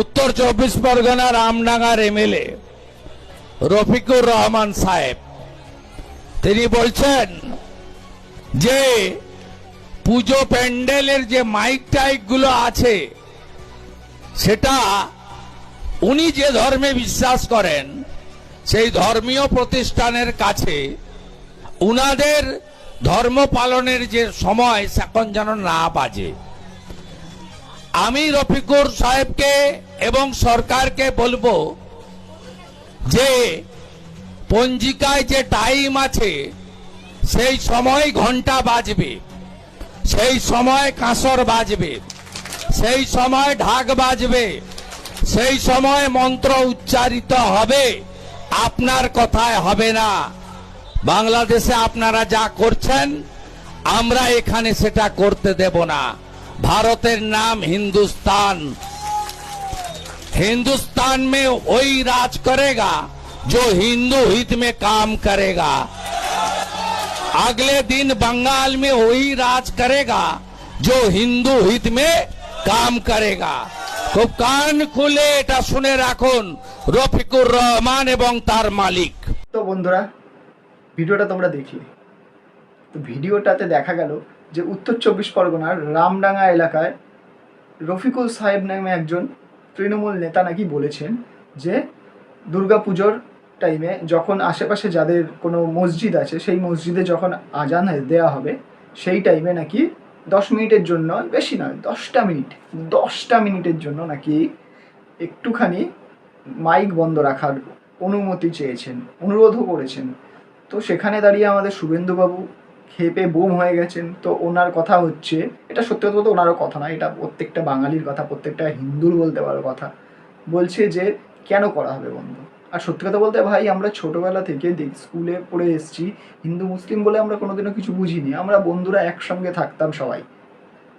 উত্তর চব্বিশ পরগনা রামডাঙ্গার এমএলএ রফিকুর রহমান সাহেব। তিনি বলছেন যে, পুজো প্যান্ডেলের যে মাইক টাইকগুলো আছে, সেটা উনি যে ধর্মে বিশ্বাস করেন, সেই ধর্মীয় প্রতিষ্ঠানের কাছে উনাদের ধর্ম পালনের যে সময়, সেখন যেন না বাজে। আমি রফিকুর সাহেবকে এবং সরকারকে বলব যে, পঞ্জিকায় যে টাইম আছে, সেই সময় ঘণ্টা বাজবে। সেই সময় কাঁসর বাজবে। সেই সময় ঢাক বাজবে। সেই সময় মন্ত্র উচ্চারিত হবে। আপনার কথায় হবে না। বাংলাদেশে আপনারা যা করছেন, আমরা এখানে সেটা করতে দেব না। ভারতের नाम हिंदुस्तान हिंदुस्तान में वही राज करेगा जो हिंदू हित में काम करेगा अगले दिन बंगाल में वही राज करेगा जो हिंदू हित में काम करेगा খুব কান খুলে এটা শুনে রাখুন রফিকুর রহমান এবং তার মালিক তো বন্ধুরা ভিডিওটা তোমরা দেখলে তো ভিডিওটাতে দেখা গেল যে উত্তর চব্বিশ পরগনার রামডাঙ্গা এলাকায় রফিকুল সাহেব নামে একজন তৃণমূল নেতা নাকি বলেছেন যে দুর্গাপুজোর টাইমে যখন আশেপাশে যাদের কোনো মসজিদ আছে, সেই মসজিদে যখন আজান দেওয়া হবে, সেই টাইমে নাকি দশ মিনিটের জন্য, বেশি নয়, দশটা মিনিট, দশটা মিনিটের জন্য নাকি একটুখানি মাইক বন্ধ রাখার অনুমতি চেয়েছেন, অনুরোধও করেছেন। তো সেখানে দাঁড়িয়ে আমাদের শুভেন্দুবাবু খেপে বুম হয়ে গেছেন, তো ওনার কথা হচ্ছে, এটা সত্যি কথা বলতে ওনারও কথা না, এটা প্রত্যেকটা বাঙালির কথা, প্রত্যেকটা হিন্দুর বলতে পারো কথা, বলছে যে কেন করা হবে বন্ধ? আর সত্যি কথা বলতে ভাই, আমরা ছোটবেলা থেকে স্কুলে পড়ে এসেছি, হিন্দু মুসলিম বলে আমরা কোনোদিনও কিছু বুঝিনি, আমরা বন্ধুরা একসঙ্গে থাকতাম সবাই।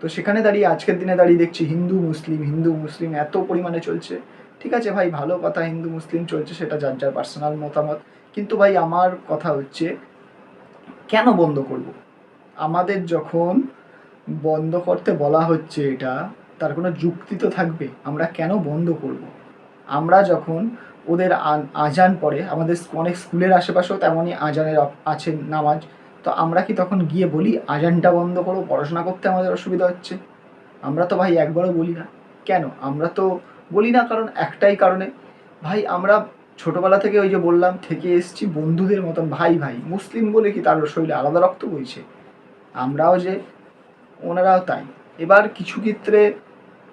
তো সেখানে দাঁড়িয়ে, আজকের দিনে দাঁড়িয়ে দেখছি হিন্দু মুসলিম হিন্দু মুসলিম এত পরিমাণে চলছে। ঠিক আছে ভাই, ভালো কথা, হিন্দু মুসলিম চলছে, সেটা যার যার পার্সোনাল মতামত। কিন্তু ভাই, আমার কথা হচ্ছে কেন বন্ধ করব? আমাদের যখন বন্ধ করতে বলা হচ্ছে এটা, তার কোনো যুক্তি তো থাকবে, আমরা কেন বন্ধ করব? আমরা যখন ওদের আজান পড়ে, আমাদের অনেক স্কুলের আশেপাশেও তেমনই আজানের আছে নামাজ, তো আমরা কি তখন গিয়ে বলি, আজানটা বন্ধ করো, পড়াশোনা করতে আমাদের অসুবিধা হচ্ছে? আমরা তো ভাই একবারও বলি না। কেন? আমরা তো বলি না কারণ একটাই কারণে। ভাই, আমরা ছোটবেলা থেকে ওই যে বললাম, থেকে এসছি বন্ধুদের মতন, ভাই ভাই। মুসলিম বলে কি তার শরীরে আলাদা রক্ত বইছে? আমরাও যে, ওনারাও তাই। এবার কিছু ক্ষেত্রে,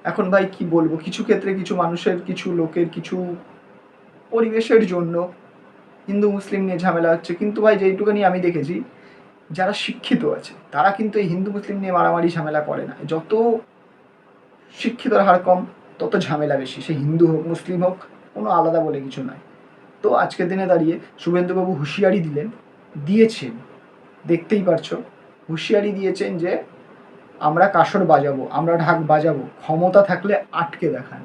এখন ভাই কি বলব, কিছু ক্ষেত্রে কিছু মানুষের, কিছু লোকের, কিছু পরিবেশের জন্য হিন্দু, মুসলিম নিয়ে ঝামেলা হচ্ছে। কিন্তু ভাই যেইটুখানি আমি দেখেছি, যারা শিক্ষিত আছে, তারা কিন্তু এই হিন্দু, মুসলিম নিয়ে মারামারি, ঝামেলা করে না। যত শিক্ষিতর হার কম, তত ঝামেলা বেশি। সে হিন্দু হোক, মুসলিম হোক, কোনো আলাদা বলে কিছু নয়। তো আজকের দিনে দাঁড়িয়ে শুভেন্দুবাবু হুঁশিয়ারি দিলেন, দিয়েছেন, দেখতেই পারছ, হুঁশিয়ারি দিয়েছেন যে আমরা কাসর বাজাবো, আমরা ঢাক বাজাবো, ক্ষমতা থাকলে আটকে দেখান।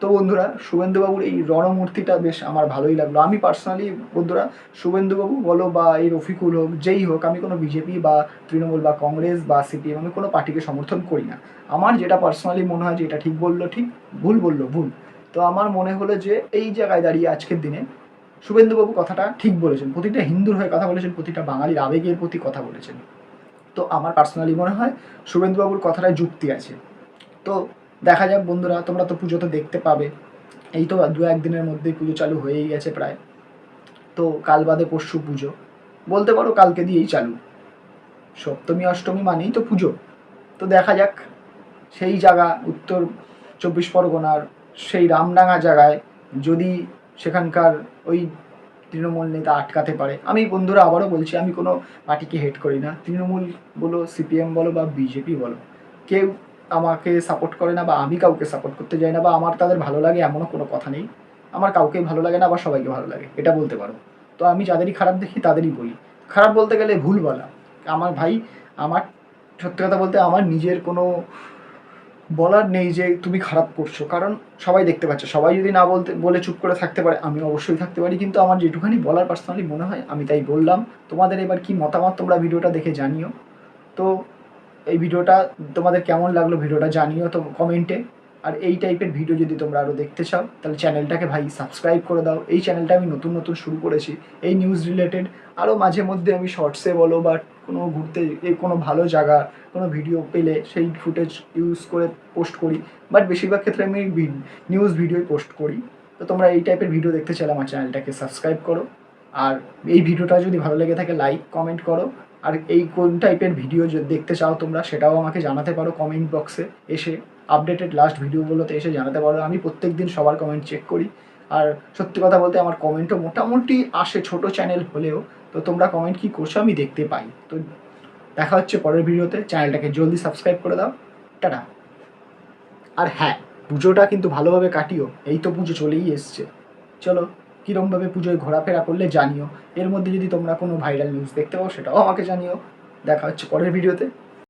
তো বন্ধুরা, শুভেন্দুবাবুর এই রণমূর্তিটা বেশ আমার ভালোই লাগল। আমি পার্সোনালি বন্ধুরা, শুভেন্দুবাবু বলো বা এই রফিকুল হোক, যেই হোক, আমি কোনো বিজেপি বা তৃণমূল বা কংগ্রেস বা সিপিএম, আমি কোনো পার্টিকে সমর্থন করি না। আমার যেটা পার্সোনালি মনে হয় যে এটা ঠিক বলল, ঠিক ভুল বলল, ভুল। তো আমার মনে হলো যে এই জায়গায় দাঁড়িয়ে আজকের দিনে শুভেন্দুবাবু কথাটা ঠিক বলেছেন। প্রতিটা হিন্দুর হয়ে কথা বলেছেন, প্রতিটা বাঙালির আবেগের প্রতি কথা বলেছেন। তো আমার পার্সোনালি মনে হয় শুভেন্দুবাবুর কথাটায় যুক্তি আছে। তো দেখা যাক বন্ধুরা, তোমরা তো পুজো তো দেখতে পাবে। এই তো দু একদিনের মধ্যেই পুজো চালু হয়েই গেছে প্রায়। তো কাল বাদে পরশু পুজো। বলতে পারো কালকে দিয়েই চালু। সপ্তমী, অষ্টমী মানেই তো পুজো। তো দেখা যাক, সেই জায়গা, উত্তর চব্বিশ পরগনার সেই রামডাঙ্গা জায়গায় যদি সেখানকার ওই তৃণমূল নেতা আটকাতে পারে। আমি বন্ধুরা আবারও বলছি, আমি কোনো পার্টিকে হেড করি না। তৃণমূল বলো সিপিএম বলো বা বিজেপি বলো, কেউ আমাকে সাপোর্ট করে না বা আমি কাউকে সাপোর্ট করতে যাই না বা আমার তাদের ভালো লাগে এমনও কোনো কথা নেই। আমার কাউকেই ভালো লাগে না বা সবাইকে ভালো লাগে, এটা বলতে পারো। তো আমি যাদেরই খারাপ দেখি, তাদেরই বলি। খারাপ বলতে গেলে ভুল বলা। আমার ভাই, আমার সত্যি কথা বলতে আমার নিজের কোনো বলার নেই যে তুমি খারাপ করছ, কারণ সবাই দেখতে পাচ্ছে। সবাই যদি না বলতে, বলে চুপ করে থাকতে পারে আমি অবশ্যই থাকতে পারি, কিন্তু আমার যেটুখানি বলার পার্সোনালি মনে হয়, আমি তাই বললাম। তোমাদের এবার কি মতামত তোমরা ভিডিওটা দেখে জানিও। তো এই ভিডিওটা তোমাদের কেমন লাগল ভিডিওটা জানিও তো কমেন্টে আর এই টাইপের ভিডিও যদি তোমরা আরও দেখতে চাও, তাহলে চ্যানেলটাকে ভাই সাবস্ক্রাইব করে দাও। এই চ্যানেলটা আমি নতুন নতুন শুরু করেছি। এই নিউজ রিলেটেড আরও মাঝে মধ্যে আমি শর্টসে বলো বা কোনো ঘুরতে কোনো ভালো জায়গা, কোনো ভিডিও পেলে সেই ফুটেজ ইউজ করে পোস্ট করি। বাট বেশিরভাগ ক্ষেত্রে আমি নিউজ ভিডিওই পোস্ট করি। তো তোমরা এই টাইপের ভিডিও দেখতে চাইলে আমার চ্যানেলটাকে সাবস্ক্রাইব করো। আর এই ভিডিওটা যদি ভালো লেগে থাকে লাইক কমেন্ট করো। আর এই কোন টাইপের ভিডিও দেখতে চাও তোমরা, সেটাও আমাকে জানাতে পারো কমেন্ট বক্সে এসে। আপডেটেড লাস্ট ভিডিওগুলোতে এসে জানাতে পারো। আমি প্রত্যেক দিন সবার কমেন্ট চেক করি। আর সত্যি কথা বলতে আমার কমেন্টও মোটামুটি আসে ছোট চ্যানেল হলেও। তো তোমরা কমেন্ট কী করছ আমি দেখতে পাই। তো দেখা হচ্ছে পরের ভিডিওতে চ্যানেলটাকে জলদি সাবস্ক্রাইব করে দাও। টাটা। আর হ্যাঁ পুজোটা কিন্তু ভালোভাবে কাটিও। এই তো পুজো চলেই এসছে। চলো, কীরমভাবে পুজোয় ঘোরাফেরা করলে জানিও। এর মধ্যে যদি তোমরা কোনো ভাইরাল নিউজ দেখতে পাও, সেটাও আমাকে জানিও। দেখা হচ্ছে পরের ভিডিওতে